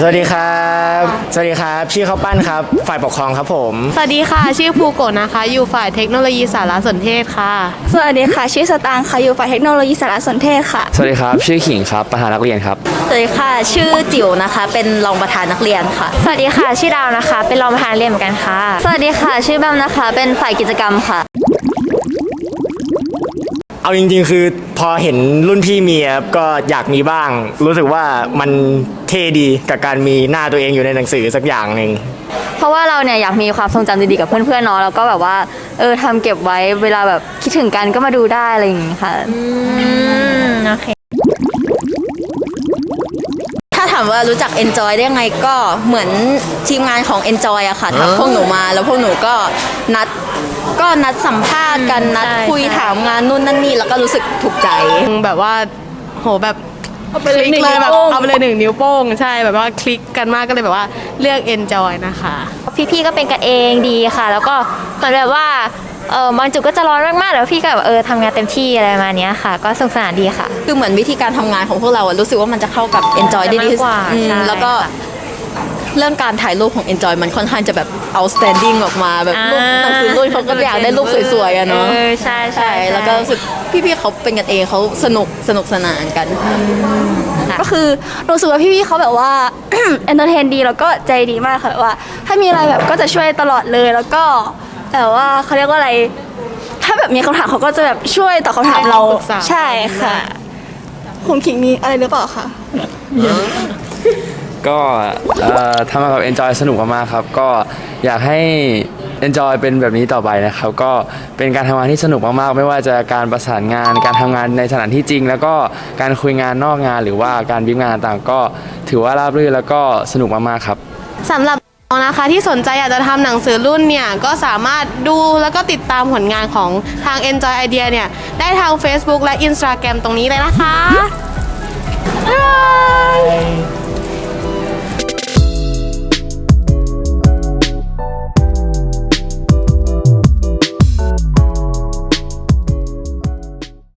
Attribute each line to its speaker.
Speaker 1: สวัสดีครับ สวัสดีครับ ชื่อข้าวปั้นครับ ฝ่ายปกครองครับผม
Speaker 2: สวัสดีค่ะ ชื่อภูโกะนะคะ อยู่ฝ่ายเทคโนโลยีสารสนเทศค่ะ
Speaker 3: สวัสดีค่ะ ชื่อสตางค์ค่ะ อยู่ฝ่ายเทคโนโลยีสารสนเทศค่ะ
Speaker 4: สวัสดีครับ ชื่อขิงครับ ประธานนักเรียนครับ
Speaker 3: สวัสดีค่ะ ชื่อจิ๋วนะคะ เป็นรองประธานนักเรียนค่ะ
Speaker 5: สวัสดีค่ะ ชื่อดาวนะคะ เป็นรองประธานเรียนเหมือนกันค่ะ
Speaker 3: สวัสดีค่ะ ชื่อแบมนะคะ เป็นฝ่ายกิจกรรมค่ะ
Speaker 1: เอาจริง ๆ คือพอเห็นรุ่นพี่มีครับก็อยากมีบ้าง รู้สึกว่ามันเท่ดีกับการมีหน้าตัวเองอยู่ในหนังสือสักอย่างหนึ่ง
Speaker 3: เพราะว่าเราเนี่ยอยากมีความทรงจำดีๆกับเพื่อนๆเนาะแล้วก็แบบว่าเออทำเก็บไว้เวลาแบบคิดถึงกันก็มาดูได้อะไรอย่างงี้ค่ะ
Speaker 5: อืม โอเค
Speaker 6: ถ้าถามว่ารู้จัก Enjoy ได้ยังไงก็เหมือนทีมงานของ Enjoy อะค่ะทักพวกหนูมา แล้วพวกหนูก็นัดก็นัดสัมภาษณ์กันนัด
Speaker 5: ใช่
Speaker 6: คุย
Speaker 5: ใช่
Speaker 6: ถามงานนู่นนั่นนี่แล้วก็รู้สึกถูกใจ
Speaker 2: แบบว่าโหแบบคลิก
Speaker 3: หนึ่ง
Speaker 2: เลย
Speaker 3: นิ้ว
Speaker 2: แบบ
Speaker 3: โป้ง
Speaker 2: เอาไปเลยหนึ่งนิ้วโป้งใช่แบบว่าคลิกกันมากก็เลยแบบว่าเลือก enjoy นะคะ
Speaker 5: พี่ๆก็เป็นกันเองดีค่ะ แล้วก็เหมือนแบบว่า เออบางจุดก็จะร้อนมากๆแต่ว่าพี่ก็แบบเออทำงานเต็มที่อะไรประมาณเนี้ยค่ะ ก็สนุกสนานดีค่ะ
Speaker 6: คือเหมือนวิธีการทำงานของพวกเราอะรู้สึกว่ามันจะเข้ากับ Enjoy ได้ดีที่สุ
Speaker 5: มากกว่า
Speaker 6: อืม
Speaker 5: ใช่
Speaker 6: แล้วก็
Speaker 5: ค่ะ
Speaker 6: เรื่องการถ่ายรูปของ Enjoy มันค่อนข้างจะแบบ outstanding ออกมาแบบรูปหนังสือรุ่นเขาก็อยากได้รูปสวยๆอะเนาะ
Speaker 5: เออใช่ใช่
Speaker 6: ใช่แล้วก็รู้สึกพี่ๆเขาเป็นกันเองเขาสนุกสนุกสนานกัน
Speaker 3: ก็คือรู้สึกว่าพี่ๆเขาแบบว่า เอนเตอร์เทนดีแล้วก็ใจดีมากค่ะแบบว่า ถ้ามีอะไรแบบก็จะช่วยตลอดเลยแล้วก็ แบบว่าเขาเรียกว่าอะไร ถ้าแบบมีคำถามเขาก็จะแบบช่วยตอบคำถามเรา
Speaker 2: ให้คำปรึกษา
Speaker 3: ใช่ค่ะคุณขิงมีอะไรหรือเปล่าคะ
Speaker 4: ก็เอ่อทำงานกับ Enjoy สนุกมากๆครับ ก็อยากให้ Enjoy เป็นแบบนี้ต่อไปนะครับ ก็เป็นการทำงานที่สนุกมากๆ ไม่ว่าจะการประสานงาน การทำงานในสถานที่จริง แล้วก็การคุยงานนอกงานหรือว่าการบิ๊กงานต่างๆก็ถือว่าราบรื่นแล้วก็สนุกมากๆครับ
Speaker 2: สำหรับ น้องนะคะที่สนใจอยากจะทำหนังสือรุ่นเนี่ย ก็สามารถดูแล้วก็ติดตามผลงานของทาง Enjoy Idea เนี่ย ได้ทาง Facebook และ Instagram ตรงนี้เลยนะคะ